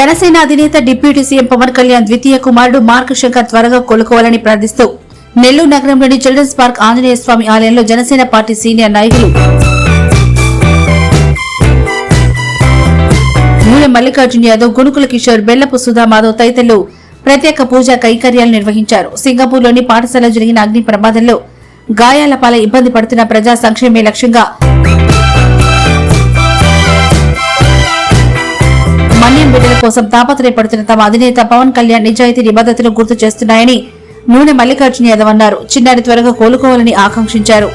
జనసేన అధినేత deputy CM Pawan Kalyan ద్వితీయ కుమారుడు మార్క్ శంకర్ త్వరగా కోలుకోవాలని ప్రార్థిస్తూ నెల్లూరు నగరంలోని చిల్డ్రన్స్ పార్క్ ఆంజనేయ స్వామి ఆలయంలో జనసేన పార్టీ సీనియర్ నాయకులు నూనె మల్లికార్జున యాదవ్ గుణుకుల కిషోర్ బెల్లపు సుధా మాధవ్ తదితరులు ప్రత్యేక పూజా కైకర్యాలు నిర్వహించారు. సింగపూర్లోని పాఠశాల జరిగిన అగ్ని ప్రమాదంలో గాయాల పాల ఇబ్బంది పడుతున్న ప్రజా సంక్షేమే లక్ష్యంగా మన్యం బిడ్డల కోసం తాపత్రయపడుతున్న తమ అధినేత పవన్ కళ్యాణ్ నిజాయితీ నిబద్ధతను గుర్తు చేస్తున్నాయని నూనె మల్లికార్జున యాదవ్ అన్నారు. చిన్నారి త్వరగా కోలుకోవాలని ఆకాంక్షించారు.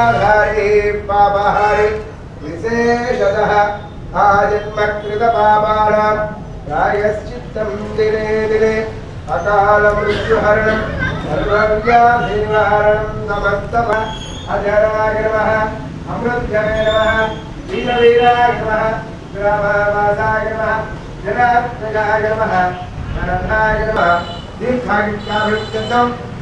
हरे पापहरे विशेषतः आजन्मकृतपापानां प्रायश्चित्तं दिने दिने अकालमृत्युहरणं सर्वव्याधिनिवारणं नमस्तम अजराय नमः अमृत्यै नमः वीरवीराय नमः ग्रामवासाय नमः जनात्मजाय नमः नरथाय नमः दीर्घायुष्याभित्यन्तम्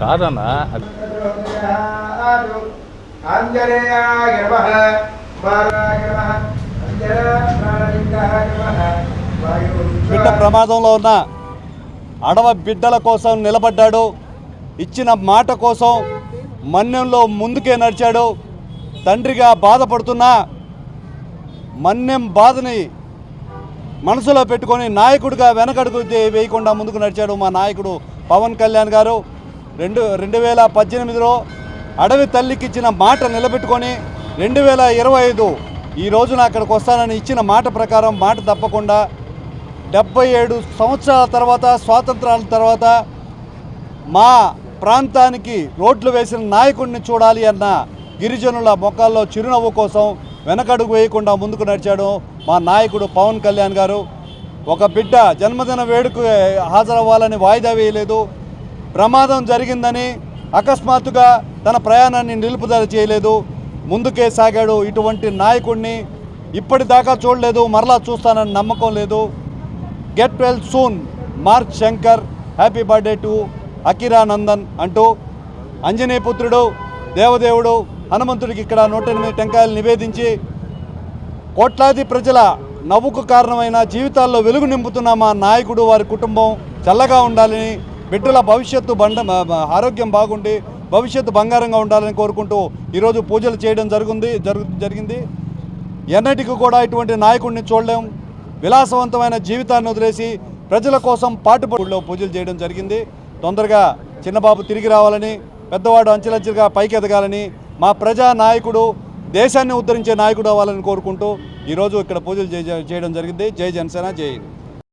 కాదన్న బిడ్డ ప్రమాదంలో ఉన్న అడవ బిడ్డల కోసం నిలబడ్డాడు ఇచ్చిన మాట కోసం మన్యంలో ముందుకే నడిచాడు తండ్రిగా బాధపడుతున్నా మన్యం బాధని మనసులో పెట్టుకొని నాయకుడిగా వెనకడుగు వేయకుండా ముందుకు నడిచాడు మా నాయకుడు పవన్ కళ్యాణ్ గారు. రెండు రెండు వేల పద్దెనిమిదిలో అడవి తల్లికి ఇచ్చిన మాట నిలబెట్టుకొని రెండు వేల ఇరవై ఐదు ఈ రోజున అక్కడికి వస్తానని ఇచ్చిన మాట ప్రకారం మాట తప్పకుండా డెబ్బై ఏడు సంవత్సరాల తర్వాత స్వాతంత్రాల తర్వాత మా ప్రాంతానికి రోడ్లు వేసిన నాయకుడిని చూడాలి అన్న గిరిజనుల మొక్కల్లో చిరునవ్వు కోసం వెనకడుగు వేయకుండా ముందుకు నడిచాడు మా నాయకుడు పవన్ కళ్యాణ్ గారు. ఒక బిడ్డ జన్మదిన వేడుక హాజరవ్వాలని వాయిదా వేయలేదు. ప్రమాదం జరిగిందని అకస్మాత్తుగా తన ప్రయాణాన్ని నిలుపుదల చేయలేదు. ముందుకే సాగాడు ఇటువంటి నాయకుడిని. ఇప్పటిదాకా చూడలేదు మరలా చూస్తానని నమ్మకం లేదు. Get well soon Mark Shankar happy birthday to Akira Nandan అంటూ అంజనేయపుత్రుడు దేవదేవుడు హనుమంతుడికి ఇక్కడ నూట ఎనిమిది టెంకాయలు నివేదించి కోట్లాది ప్రజల నవ్వుకు కారణమైన జీవితాల్లో వెలుగు నింపుతున్న మా నాయకుడు వారి కుటుంబం చల్లగా ఉండాలని బిడ్డల భవిష్యత్తు బండ ఆరోగ్యం బాగుండి భవిష్యత్తు బంగారంగా ఉండాలని కోరుకుంటూ ఈరోజు పూజలు చేయడం జరుగుంది జరుగు జరిగింది. ఎన్నటికి కూడా ఇటువంటి నాయకుడిని చూడలేం. విలాసవంతమైన జీవితాన్ని వదిలేసి ప్రజల కోసం పాటుపడిలో పూజలు చేయడం జరిగింది. తొందరగా చిన్నబాబు తిరిగి రావాలని పెద్దవాడు అంచెలంచెలుగా పైకి ఎదగాలని మా ప్రజా నాయకుడు దేశాన్ని ఉద్ధరించే నాయకుడు అవ్వాలని కోరుకుంటూ ఈరోజు ఇక్కడ పూజలు చేయడం జరిగింది. జై జనసేన జై హింద్.